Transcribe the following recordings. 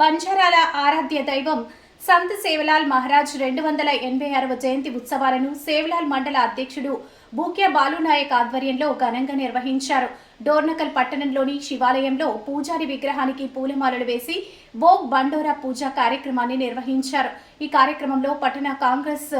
బంజారాల ఆరాధ్య దైవం సంత్ సేవలాల్ మహారాజ్ రెండు వందల ఎనభై ఆరవ జయంతి ఉత్సవాలను సేవలాల్ మండల అధ్యక్షుడు బూక్య బాలునాయక్ ఆధ్వర్యంలో ఘనంగా నిర్వహించారు. డోర్నకల్ పట్టణంలోని శివాలయంలో పూజారి విగ్రహానికి పూలమాలలు వేసి భోగ్ బండోరా పూజ కార్యక్రమాన్ని నిర్వహించారు. ఈ కార్యక్రమంలో పట్టణ కాంగ్రెస్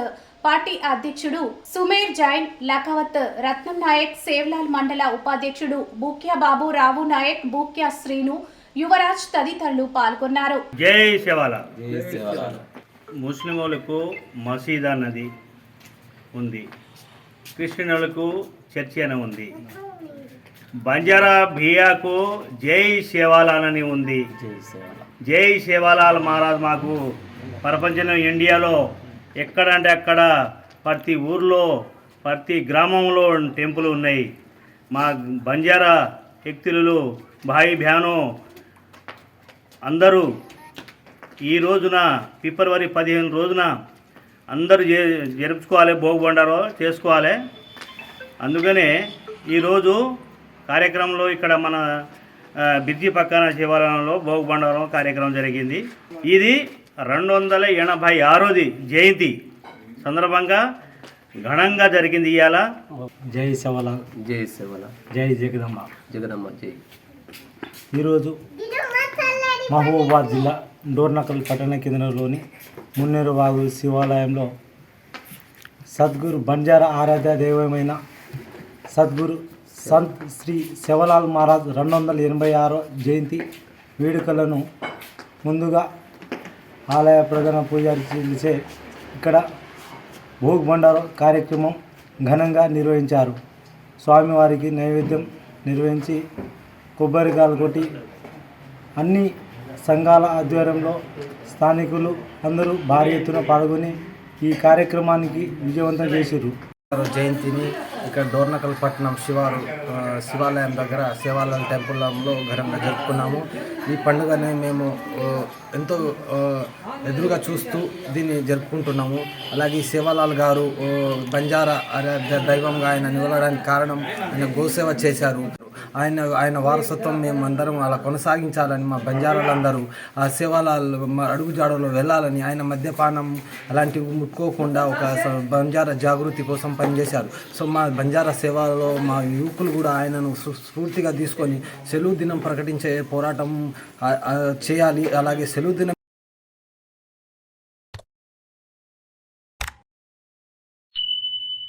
పార్టీ అధ్యక్షుడు సుమేర్ జైన్ లఖవత్ రత్నం నాయక్ సేవ్లాల్ మండల ఉపాధ్యక్షుడు బూక్యా బాబు రావు నాయక్ బూక్యా శ్రీను యువరాజ్ తదితరులు పాల్గొన్నారు. జై శివాల. ముస్లింలకు మసీద్ అన్నది ఉంది. క్రిస్టియన్లకు చర్చి అని ఉంది. బంజారా బియాకు జై శివాలాల్ అని ఉంది. జై సేవలాల్ మహారాజ్ మాకు ప్రపంచంలో ఇండియాలో ఎక్కడంటే అక్కడ ప్రతి ఊర్లో ప్రతి గ్రామంలో టెంపుల్ ఉన్నాయి. మా బంజారా వ్యక్తులు భాయి బ్యాను అందరూ ఈ రోజున ఫిబ్రవరి పదిహేను రోజున అందరూ జే జరుపుకోవాలి భోగబండారో చేసుకోవాలి. అందుకనే ఈరోజు కార్యక్రమంలో ఇక్కడ మన బిర్జి పక్కన శివాలయంలో భోగబండారం కార్యక్రమం జరిగింది. ఇది రెండు వందల ఎనభై ఆరోది జయంతి సందర్భంగా ఘనంగా జరిగింది ఇవాళ జై శవలాల్ జై సేవలాల్ జై జగదమ్మ. జగదమ్మ జై. ఈరోజు మహబూబాబాద్ జిల్లా డోర్నకల్ పట్టణ కేంద్రంలోని మున్నేరువాగు శివాలయంలో సద్గురు బంజారా ఆరాధ్య దైవమైన సద్గురు సంత్ శ్రీ శివలాల్ మహారాజ్ రెండు వందల ఎనభై ఆరో జయంతి వేడుకలను ముందుగా ఆలయ ప్రధాన పూజారి చేసే ఇక్కడ భోగ్ కార్యక్రమం ఘనంగా నిర్వహించారు. స్వామివారికి నైవేద్యం నిర్వహించి కొబ్బరికాయలు కొట్టి అన్ని సంఘాల ఆధ్వర్యంలో స్థానికులు అందరూ భారీ ఎత్తున పాల్గొని ఈ కార్యక్రమానికి విజయవంతం చేశారు జయంతిని ఇక్కడ డోర్నకల్ పట్టణం శివారు శివాలయం దగ్గర శివాలయం టెంపుల్లో ఘనంగా జరుపుకున్నాము. ఈ పండుగని మేము ఎంతో ఎదురుగా చూస్తూ దీన్ని జరుపుకుంటున్నాము. అలాగే శివలాల్ గారు బంజారా దైవంగా ఆయన నిలవడానికి కారణం ఆయన గోసేవ చేశారు. ఆయన ఆయన వారసత్వం మేము అందరం అలా కొనసాగించాలని మా బంజారాలందరూ ఆ శివాలాల్ అడుగుజాడలో వెళ్ళాలని ఆయన మద్యపానం అలాంటివి ముట్టుకోకుండా ఒక బంజారా జాగృతి కోసం పనిచేశారు. సో మా బంజారా సేవలో మా యువకులు కూడా ఆయనను స్ఫూర్తిగా తీసుకొని సెలవు దినం ప్రకటించే పోరాటం చేయాలి. అలాగే సెలవు దినం